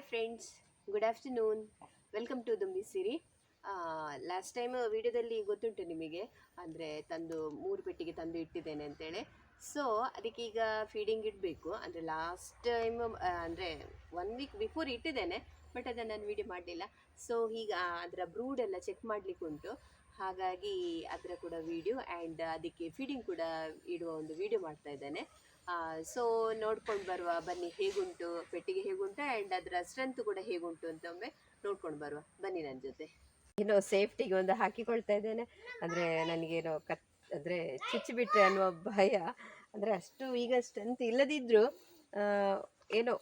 Hi friends good afternoon welcome to Dumbi Siri last time ವಿಡಿಯೋದಲ್ಲಿ ಗೊತ್ತುಂಟು ನಿಮಗೆ. ಅಂದರೆ ತಂದು, ಮೂರು ಪೆಟ್ಟಿಗೆ ತಂದು ಇಟ್ಟಿದ್ದೇನೆ ಅಂತೇಳಿ. ಸೊ ಅದಕ್ಕೆ ಈಗ ಫೀಡಿಂಗ್ ಇಡಬೇಕು. ಅಂದರೆ ಲಾಸ್ಟ್ ಟೈಮ್ ಅಂದರೆ ಒನ್ ವೀಕ್ ಬಿಫೋರ್ ಇಟ್ಟಿದ್ದೇನೆ ಬಟ್ ಅದನ್ನು ನಾನು ವಿಡಿಯೋ ಮಾಡಲಿಲ್ಲ. ಸೊ ಈಗ ಅದರ ಬ್ರೂಡ್ ಎಲ್ಲ ಚೆಕ್ ಮಾಡಲಿಕ್ಕೆ ಉಂಟು ಹಾಗಾಗಿ ಅದರ ಕೂಡ ವಿಡಿಯೋ ಆ್ಯಂಡ್ ಅದಕ್ಕೆ ಫೀಡಿಂಗ್ ಕೂಡ ಇಡುವ ಒಂದು ವಿಡಿಯೋ ಮಾಡ್ತಾ ಇದ್ದೇನೆ. ಸೊ ನೋಡ್ಕೊಂಡು ಬರುವ, ಬನ್ನಿ ಹೇಗುಂಟು, ಪೆಟ್ಟಿಗೆ ಹೇಗುಂಟು ಆ್ಯಂಡ್ ಅದರ ಸ್ಟ್ರೆಂತ್ ಕೂಡ ಹೇಗುಂಟು ಅಂತ ಒಮ್ಮೆ ನೋಡ್ಕೊಂಡು ಬರುವ. ಬನ್ನಿ ನನ್ನ ಜೊತೆ. ಏನೋ ಸೇಫ್ಟಿಗೆ ಒಂದು ಹಾಕಿಕೊಳ್ತಾ ಇದ್ದೇನೆ. ಅಂದರೆ ನನಗೇನೋ ಕತ್, ಅಂದರೆ ಚುಚ್ಚಿಬಿಟ್ರೆ ಅನ್ನುವ ಭಯ. ಅಂದರೆ ಅಷ್ಟು ಈಗ ಸ್ಟ್ರೆಂತ್ ಇಲ್ಲದಿದ್ದರೂ ಏನೋ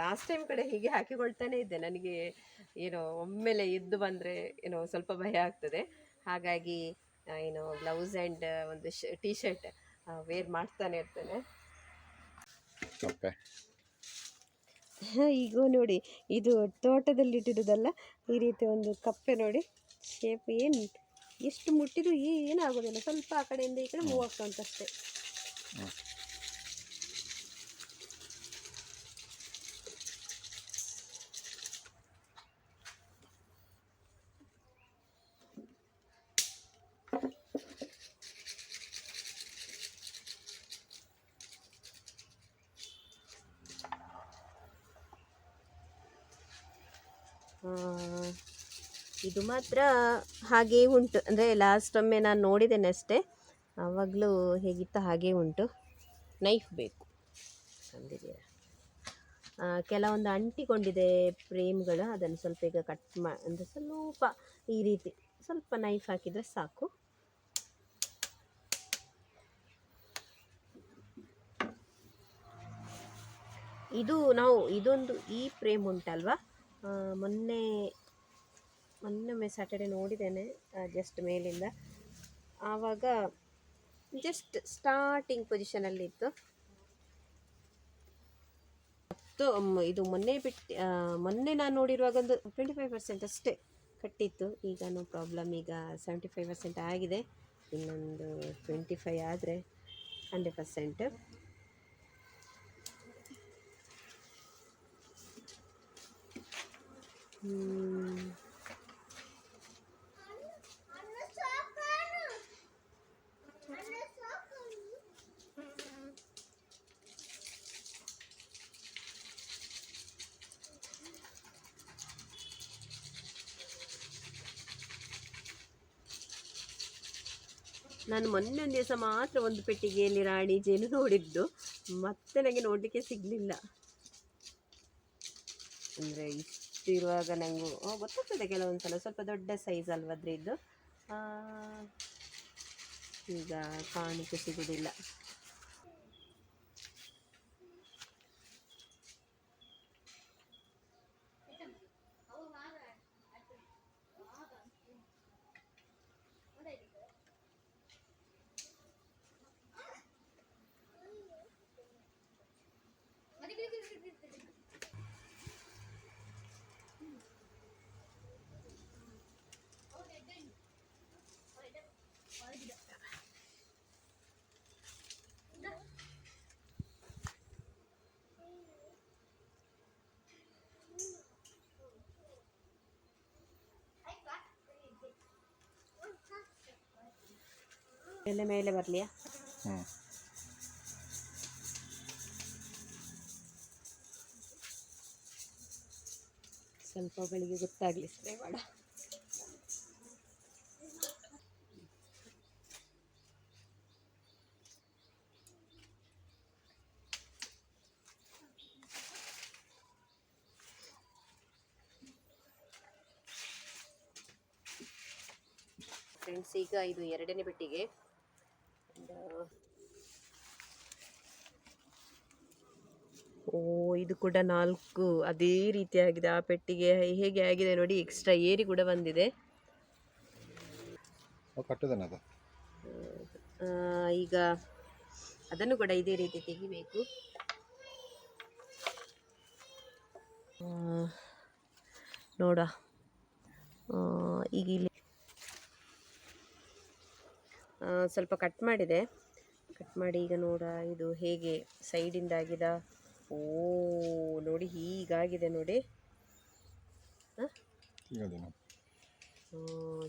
ಲಾಸ್ಟ್ ಟೈಮ್ ಕಡೆ ಹೀಗೆ ಹಾಕಿಕೊಳ್ತಾನೆ ಇದ್ದೆ. ನನಗೆ ಏನೋ ಒಮ್ಮೆಲೆ ಎದ್ದು ಬಂದರೆ ಏನೋ ಸ್ವಲ್ಪ ಭಯ ಆಗ್ತದೆ. ಹಾಗಾಗಿ ಏನೋ ಗ್ಲೌಸ್ ಆ್ಯಂಡ್ ಒಂದು ಶ ಟಿ ಶರ್ಟ್ ವೇರ್ ಮಾಡ್ತಾನೆ ಇರ್ತೇನೆ. ಈಗ ನೋಡಿ ಇದು ತೋಟದಲ್ಲಿ ಇಟ್ಟಿರೋದಲ್ಲ ಈ ರೀತಿ ಒಂದು ಕಪ್ಪೆ ನೋಡಿ ಶೇಪ್ ಏನು ಎಷ್ಟು ಮುಟ್ಟಿದ್ರು ಏನಾಗೋದಿಲ್ಲ. ಸ್ವಲ್ಪ ಆ ಕಡೆಯಿಂದ ಈ ಕಡೆ ಮೂವ್ ಆಗ್ತಾ ಇದು ಮಾತ್ರ ಹಾಗೆ ಉಂಟು. ಅಂದರೆ ಲಾಸ್ಟ್ ಒಮ್ಮೆ ನಾನು ನೋಡಿದ್ದೇನೆ ಅಷ್ಟೇ. ಆವಾಗಲೂ ಹೇಗಿತ್ತು ಹಾಗೆ ಉಂಟು. ನೈಫ್ ಬೇಕು. ತಂದಿದ್ದೀರಾ ಕೆಲವೊಂದು ಅಂಟಿಕೊಂಡಿದೆ ಫ್ರೇಮ್ಗಳು. ಅದನ್ನು ಸ್ವಲ್ಪ ಈಗ ಕಟ್ ಮಾ, ಅಂದರೆ ಸ್ವಲ್ಪ ಈ ರೀತಿ ಸ್ವಲ್ಪ ನೈಫ್ ಹಾಕಿದರೆ ಸಾಕು. ಇದು ನಾವು, ಇದೊಂದು ಈ ಫ್ರೇಮ್ ಉಂಟಲ್ವಾ? ಮೊನ್ನೆ ಮೊನ್ನೊಮ್ಮೆ ಸ್ಯಾಟರ್ಡೆ ನೋಡಿದ್ದೇನೆ ಜಸ್ಟ್ ಮೇಲಿಂದ. ಆವಾಗ ಜಸ್ಟ್ ಸ್ಟಾರ್ಟಿಂಗ್ ಪೊಸಿಷನಲ್ಲಿತ್ತು ಮತ್ತು ಇದು ಮೊನ್ನೆ ಬಿಟ್ಟು ಮೊನ್ನೆ ನಾನು ನೋಡಿರುವಾಗ ಒಂದು ಟ್ವೆಂಟಿ ಫೈವ್ ಪರ್ಸೆಂಟ್ ಅಷ್ಟೇ ಕಟ್ಟಿತ್ತು. ಈಗ ನೋ ಪ್ರಾಬ್ಲಮ್ ಈಗ ಸೆವೆಂಟಿ ಫೈವ್ ಪರ್ಸೆಂಟ್ ಆಗಿದೆ. ಇನ್ನೊಂದು ಟ್ವೆಂಟಿ ಫೈವ್ ಆದರೆ ಹಂಡ್ರೆಡ್ ಪರ್ಸೆಂಟ್ ನಾನು ಮೊನ್ನೆ ಒಂದು ದಿವಸ ಮಾತ್ರ ಒಂದು ಪೆಟ್ಟಿಗೆಯಲ್ಲಿ ರಾಣಿ ಜೇನು ನೋಡಿದ್ದು. ಮತ್ತೆ ನನಗೆ ನೋಡಲಿಕ್ಕೆ ಸಿಗಲಿಲ್ಲ. ಅಂದರೆ ಇಷ್ಟು ಇರುವಾಗ ನನಗೂ ಗೊತ್ತಾಗ್ತದೆ ಕೆಲವೊಂದು ಸಲ ಸ್ವಲ್ಪ ದೊಡ್ಡ ಸೈಜ್ ಅಲ್ವಾ ಇದು. ಈಗ ಕಾಣಲಿಕ್ಕೆ ಸಿಗುವುದಿಲ್ಲ ಮೇಲೆ ಮೇಲೆ ಬರಲಿಯಾ? ಹ್ಞೂ. ಸ್ವಲ್ಪ ಬೆಳಿಗ್ಗೆ ಗೊತ್ತಾಗಲಿ ಸ್ಪ್ರೇ ಮಾಡ. ಫ್ರೆಂಡ್ಸ್ ಈಗ ಇದು ಎರಡನೇ ಪೆಟ್ಟಿಗೆ. And, ಓ ಇದು ಕೂಡ ನಾಲ್ಕು. ಅದೇ ರೀತಿಯಾಗಿದೆ. ಆ ಪೆಟ್ಟಿಗೆ ಹೇಗೆ ಆಗಿದೆ ನೋಡಿ ಎಕ್ಸ್ಟ್ರಾ ಏರಿ ಕೂಡ ಬಂದಿದೆ. ಈಗ ಅದನ್ನು ಕೂಡ ಇದೇ ರೀತಿ ತೆಗಿಬೇಕು. ನೋಡ. ಈಗ ಇಲ್ಲಿ ಸ್ವಲ್ಪ ಕಟ್ ಮಾಡಿದೆ. ಕಟ್ ಮಾಡಿ ಈಗ ನೋಡ ಇದು ಹೇಗೆ ಸೈಡಿಂದ ಆಗಿದ. ಓ ನೋಡಿ ಹೀಗಾಗಿದೆ ನೋಡಿ.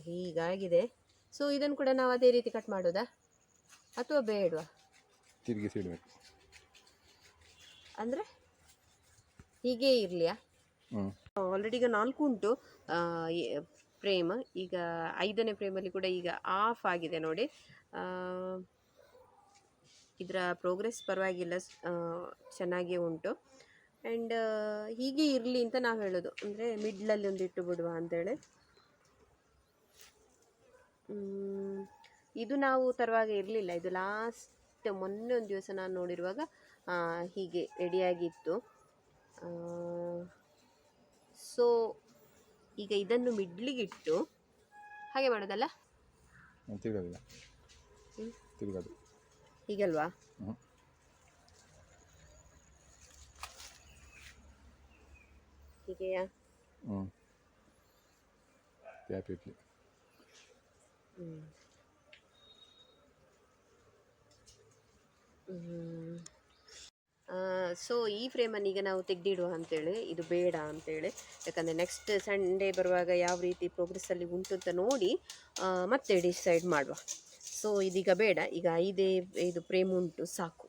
ಹೀಗಾಗಿದೆ. ಸೊ ಇದನ್ನು ಕೂಡ ನಾವು ಅದೇ ರೀತಿ ಕಟ್ ಮಾಡೋದಾ? ಅಥವಾ ಬೇಡವಾ? ತಿರುಗಿಸಿ ಇಡಬೇಕು ಅಂದರೆ ಹೀಗೆ ಇರಲಿಯಾ? ಆಲ್ರೆಡಿ ಈಗ ನಾಲ್ಕು ಉಂಟು. ಫ್ರೇಮ್ ಈಗ ಐದನೇ ಫ್ರೇಮಲ್ಲಿ ಕೂಡ ಈಗ ಆಫ್ ಆಗಿದೆ ನೋಡಿ. ಇದರ ಪ್ರೋಗ್ರೆಸ್ ಪರವಾಗಿಲ್ಲ ಚೆನ್ನಾಗೇ ಉಂಟು. ಆ್ಯಂಡ್ ಹೀಗೆ ಇರಲಿ ಅಂತ ನಾವು ಹೇಳೋದು. ಅಂದರೆ ಮಿಡ್ಲಲ್ಲಿ ಒಂದು ಇಟ್ಟು ಬಿಡುವ ಅಂತೇಳಿ. ಇದು ನಾವು ತರುವಾಗ ಇರಲಿಲ್ಲ. ಇದು ಲಾಸ್ಟ್, ಮೊನ್ನೆ ಒಂದು ದಿವಸ ನಾನು ನೋಡಿರುವಾಗ ಹೀಗೆ ರೆಡಿಯಾಗಿತ್ತು ಸೊ ಈಗ ಇದನ್ನು ಮಿಡ್ಲಿಗಿಟ್ಟು ಹಾಗೆ ಮಾಡೋದಲ್ಲ? ಹ್ಞೂ ತಿರುಗೋದಿಲ್ಲ. ತಿರುಗೋದು. ಹೀಗಲ್ವಾ ಹ್ಞೂ ಹೀಗೆಯಾ? ಹ್ಞೂ ಟ್ಯಾಪ್ ಇಡ್ಲಿ. ಸೊ ಈ ಫ್ರೇಮನ್ನು ಈಗ ನಾವು ತೆಗೆದಿಡುವ ಅಂತೇಳಿ, ಇದು ಬೇಡ ಅಂತೇಳಿ. ಯಾಕಂದರೆ ನೆಕ್ಸ್ಟ್ ಸಂಡೇ ಬರುವಾಗ ಯಾವ ರೀತಿ ಪ್ರೋಗ್ರೆಸ್ಸಲ್ಲಿ ಉಂಟು ಅಂತ ನೋಡಿ ಮತ್ತೆ ಡಿಸೈಡ್ ಮಾಡುವ. ಸೊ ಇದೀಗ ಬೇಡ, ಈಗ ಐದೇ ಇದು ಫ್ರೇಮ್ ಉಂಟು, ಸಾಕು.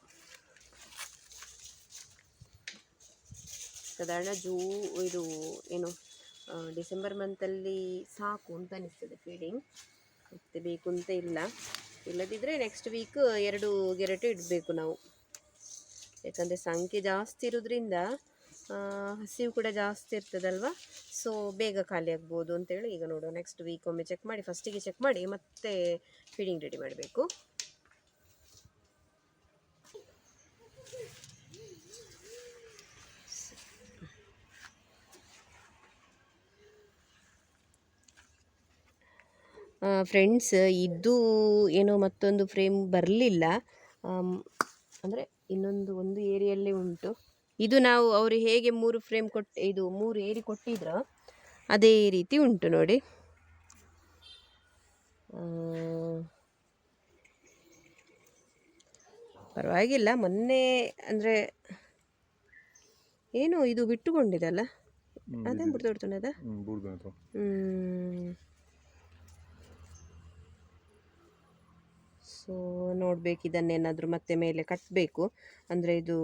ಸಾಧಾರಣ ಜೂ, ಇದು, ಏನು ಡಿಸೆಂಬರ್ ಮಂತಲ್ಲಿ ಸಾಕು ಅಂತ ಅನಿಸ್ತದೆ ಫೀಡಿಂಗ್ ಮತ್ತೆ ಬೇಕು ಅಂತ ಇಲ್ಲ. ಇಲ್ಲದಿದ್ದರೆ ನೆಕ್ಸ್ಟ್ ವೀಕ್ ಎರಡು ಗೆರೆಟು ಇಡಬೇಕು ನಾವು. ಯಾಕಂದರೆ ಸಂಖ್ಯೆ ಜಾಸ್ತಿ ಇರೋದ್ರಿಂದ ಹಸಿವು ಕೂಡ ಜಾಸ್ತಿ ಇರ್ತದಲ್ವ? ಸೊ ಬೇಗ ಖಾಲಿ ಆಗ್ಬೋದು ಅಂತೇಳಿ ಈಗ ನೋಡುವ ನೆಕ್ಸ್ಟ್ ವೀಕ್ ಒಮ್ಮೆ ಚೆಕ್ ಮಾಡಿ ಫಸ್ಟಿಗೆ ಚೆಕ್ ಮಾಡಿ, ಮತ್ತೆ ಫೀಡಿಂಗ್ ರೆಡಿ ಮಾಡಬೇಕು. ಫ್ರೆಂಡ್ಸ್ ಇದು ಏನೋ ಮತ್ತೊಂದು ಫ್ರೇಮ್ ಬರಲಿಲ್ಲ. ಅಂದರೆ ಇನ್ನೊಂದು ಒಂದು ಏರಿಯಲ್ಲೇ ಉಂಟು. ಇದು ನಾವು ಅವರು ಹೇಗೆ ಮೂರು ಫ್ರೇಮ್ ಕೊಟ್ಟು ಇದು ಮೂರು ಏರಿ ಕೊಟ್ಟಿದ್ರೋ ಅದೇ ರೀತಿ ಉಂಟು ನೋಡಿ. ಪರವಾಗಿಲ್ಲ. ಮೊನ್ನೆ ಅಂದರೆ ಏನು ಇದು ಬಿಟ್ಟುಕೊಂಡಿದೆ ಅಲ್ಲ ಅದೇನು ಬಿಟ್ಟು ಅದ ಹ್ಞೂ ಬೂಡ್ದು ಅಥವಾ ಸೊ, ನೋಡಬೇಕು ಇದನ್ನೇನಾದರೂ ಮತ್ತೆ ಮೇಲೆ ಕಟ್ಟಬೇಕು ಅಂದರೆ ಇದು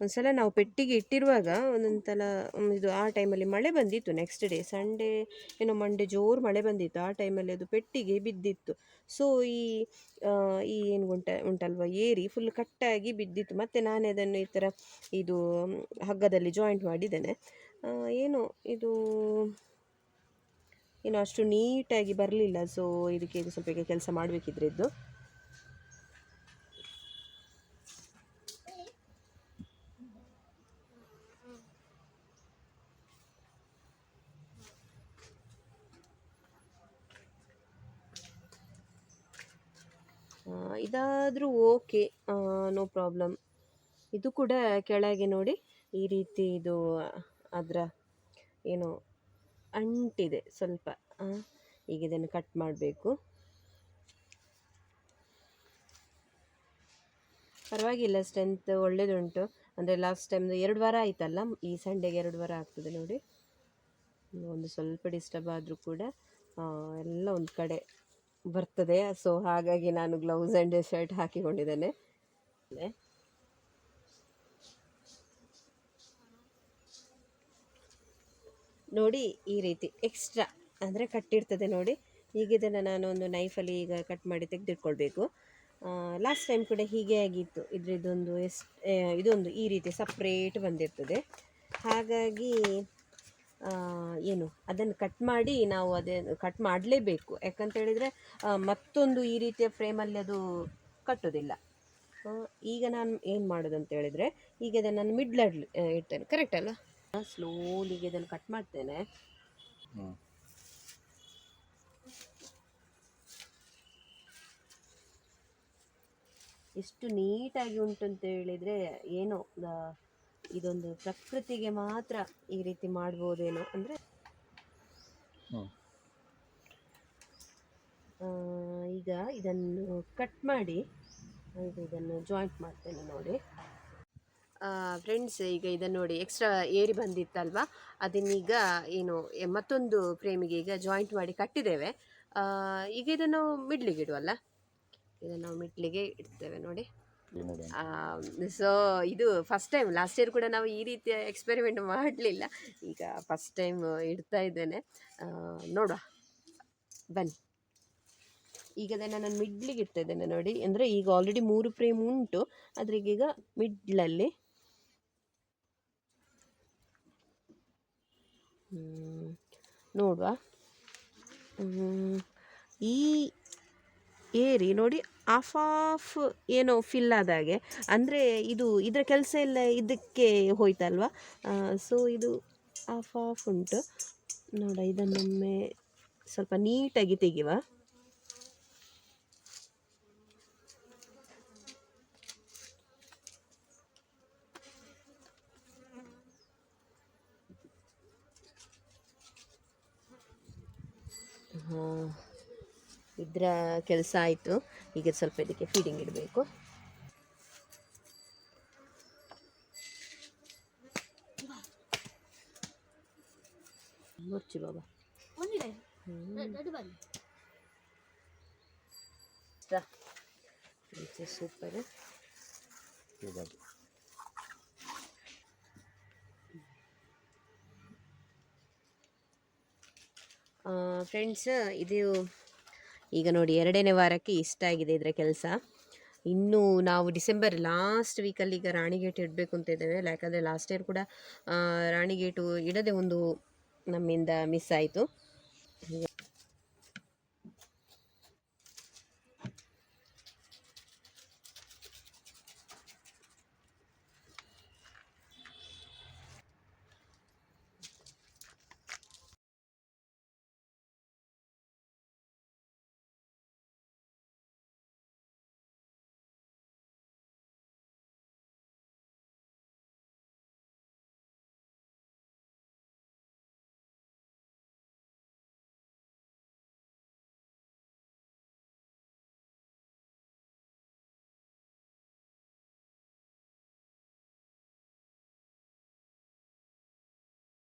ಒಂದ್ಸಲ ನಾವು ಪೆಟ್ಟಿಗೆ ಇಟ್ಟಿರುವಾಗ ಒಂದೊಂದ್ಸಲ ಇದು ಆ ಟೈಮಲ್ಲಿ ಮಳೆ ಬಂದಿತ್ತು ನೆಕ್ಸ್ಟ್ ಡೇ ಸಂಡೇ ಏನೋ ಮಂಡೇ ಜೋರು ಮಳೆ ಬಂದಿತ್ತು. ಆ ಟೈಮಲ್ಲಿ ಅದು ಪೆಟ್ಟಿಗೆ ಬಿದ್ದಿತ್ತು. ಸೊ ಈ ಈ ಏನು ಉಂಟ, ಉಂಟಲ್ವ, ಏರಿ ಫುಲ್ ಕಟ್ಟಾಗಿ ಬಿದ್ದಿತ್ತು. ಮತ್ತು ನಾನೇ ಅದನ್ನು ಈ ಥರ ಇದು ಹಗ್ಗದಲ್ಲಿ ಜಾಯಿಂಟ್ ಮಾಡಿದ್ದೇನೆ. ಏನು, ಇದು ಏನು ಅಷ್ಟು ನೀಟಾಗಿ ಬರಲಿಲ್ಲ. ಸೊ ಇದಕ್ಕೆ ಇದು ಸ್ವಲ್ಪ ಈಗ ಕೆಲಸ ಮಾಡಬೇಕಿದ್ರೆ ಇದ್ದು ಇದಾದರೂ ಓಕೆ. No problem. ಇದು ಕೂಡ ಕೆಳಗೆ ನೋಡಿ ಈ ರೀತಿ ಇದು ಅದರ ಏನು ಅಂಟಿದೆ ಸ್ವಲ್ಪ. ಈಗ ಇದನ್ನು ಕಟ್ ಮಾಡಬೇಕು. ಪರವಾಗಿಲ್ಲ ಸ್ಟ್ರೆಂತ್ ಒಳ್ಳೆಯದುಂಟು ಅಂದರೆ ಲಾಸ್ಟ್ ಟೈಮ್ದು ಎರಡು ವಾರ ಆಯ್ತಲ್ಲ, ಈ ಸಂಡೆಗೆ ಎರಡು ವಾರ ಆಗ್ತದೆ ನೋಡಿ. ಒಂದು ಸ್ವಲ್ಪ ಡಿಸ್ಟರ್ಬ್ ಆದರೂ ಕೂಡ ಎಲ್ಲ ಒಂದು ಕಡೆ ಬರ್ತದೆ. ಸೊ ಹಾಗಾಗಿ ನಾನು ಗ್ಲೌಸ್ ಆ್ಯಂಡ್ ಶರ್ಟ್ ಹಾಕಿಕೊಂಡಿದ್ದೇನೆ. ನೋಡಿ ಈ ರೀತಿ ಎಕ್ಸ್ಟ್ರಾ ಅಂದರೆ ಕಟ್ಟಿರ್ತದೆ ನೋಡಿ. ಈಗ ಇದನ್ನು ನಾನು ಒಂದು ನೈಫಲ್ಲಿ ಈಗ ಕಟ್ ಮಾಡಿ ತೆಗೆದಿಟ್ಕೊಳ್ಬೇಕು. ಲಾಸ್ಟ್ ಟೈಮ್ ಕೂಡ ಹೀಗೆ ಆಗಿತ್ತು. ಇದರದ್ದೊಂದು ಎಷ್ಟು ಇದೊಂದು ಈ ರೀತಿ ಸಪ್ರೇಟ್ ಬಂದಿರ್ತದೆ. ಹಾಗಾಗಿ ಏನು, ಅದನ್ನು ಕಟ್ ಮಾಡಿ ನಾವು ಅದೇ ಕಟ್ ಮಾಡಲೇಬೇಕು. ಯಾಕಂತ ಹೇಳಿದರೆ ಮತ್ತೊಂದು ಈ ರೀತಿಯ ಫ್ರೇಮಲ್ಲಿ ಅದು ಕಟ್ಟೋದಿಲ್ಲ. ಈಗ ನಾನು ಏನು ಮಾಡೋದು ಅಂತ ಹೇಳಿದರೆ, ಈಗ ಅದನ್ನು ನಾನು ಮಿಡ್ಲಲ್ಲಿ ಇಡ್ತೇನೆ. ಕರೆಕ್ಟ್ ಅಲ್ಲ ಸ್ಲೋಲಿಗೆ ಇದನ್ನು ಕಟ್ ಮಾಡ್ತೇನೆ. ಎಷ್ಟು ನೀಟಾಗಿ ಉಂಟು ಅಂತ ಹೇಳಿದರೆ ಏನೋ ಇದೊಂದು ಪ್ರಕೃತಿಗೆ ಮಾತ್ರ ಈ ರೀತಿ ಮಾಡ್ಬೋದೇನೋ ಅಂದರೆ ಈಗ ಇದನ್ನು ಕಟ್ ಮಾಡಿ ಇದು ಇದನ್ನು ಜಾಯಿಂಟ್ ಮಾಡ್ತೇನೆ ನೋಡಿ. ಫ್ರೆಂಡ್ಸ್ ಈಗ ಇದನ್ನು ನೋಡಿ ಎಕ್ಸ್ಟ್ರಾ ಏರಿ ಬಂದಿತ್ತಲ್ವ? ಅದನ್ನೀಗ ಏನು ಮತ್ತೊಂದು ಫ್ರೇಮಿಗೆ ಈಗ ಜಾಯಿಂಟ್ ಮಾಡಿ ಕಟ್ಟಿದ್ದೇವೆ. ಈಗ ಇದನ್ನು ಮಿಡ್ಲಿಗೆ ಇಡುವಲ್ಲ? ಇದನ್ನು ನಾವು ಮಿಡ್ಲಿಗೆ ಇಡ್ತೇವೆ ನೋಡಿ. ಸೊ ಇದು ಫಸ್ಟ್ ಟೈಮ್ ಲಾಸ್ಟ್ ಇಯರ್ ಕೂಡ ನಾವು ಈ ರೀತಿಯ ಎಕ್ಸ್ಪೆರಿಮೆಂಟ್ ಮಾಡಲಿಲ್ಲ. ಈಗ ಫಸ್ಟ್ ಟೈಮ್ ಇಡ್ತಾ ಇದ್ದೇನೆ. ನೋಡುವ. ಬನ್ನಿ. ಈಗ ಅದನ್ನು ನಾನು ಮಿಡ್ಲಿಗೆ ಇಡ್ತಾ ಇದ್ದೇನೆ ನೋಡಿ. ಅಂದರೆ ಈಗ ಆಲ್ರೆಡಿ ಮೂರು ಫ್ರೇಮ್ ಉಂಟು. ಆದರೆ ಈಗ ಮಿಡ್ಲಲ್ಲಿ ನೋಡುವ. ಈ ಏರಿ ನೋಡಿ ಆಫ್ ಆಫ್ ಏನೋ ಫಿಲ್ ಆದಾಗೆ ಅಂದರೆ ಇದು ಇದರ ಕೆಲಸ ಎಲ್ಲ ಇದಕ್ಕೆ ಹೋಯ್ತಲ್ವಾ ಸೊ ಇದು ಆಫ್ ಆಫ್ ಉಂಟು. ನೋಡ, ಇದನ್ನೊಮ್ಮೆ ಸ್ವಲ್ಪ ನೀಟಾಗಿ ತೆಗಿವ. ಇದರ ಕೆಲಸ ಆಯಿತು. ಈಗ ಸ್ವಲ್ಪ ಇದಕ್ಕೆ ಫೀಡಿಂಗ್ ಇಡಬೇಕು. ಮುರ್ಚಿ ಬಾಬಾ. ಸೂಪರ್ ಫ್ರೆಂಡ್ಸ್ ಇದು ಈಗ ನೋಡಿ ಎರಡನೇ ವಾರಕ್ಕೆ ಇಷ್ಟ ಆಗಿದೆ ಇದರ ಕೆಲಸ. ಇನ್ನು ನಾವು ಡಿಸೆಂಬರ್ ಲಾಸ್ಟ್ ವೀಕಲ್ಲಿ ಈಗ ರಾಣಿಗೇಟ್ ಇಡಬೇಕು ಅಂತ ಇದ್ದೇವೆ. ಯಾಕಂದರೆ ಲಾಸ್ಟ್ ಇಯರ್ ಕೂಡ ರಾಣಿಗೇಟು ಇಡದೆ ಒಂದು ನಮ್ಮಿಂದ ಮಿಸ್ ಆಯಿತು.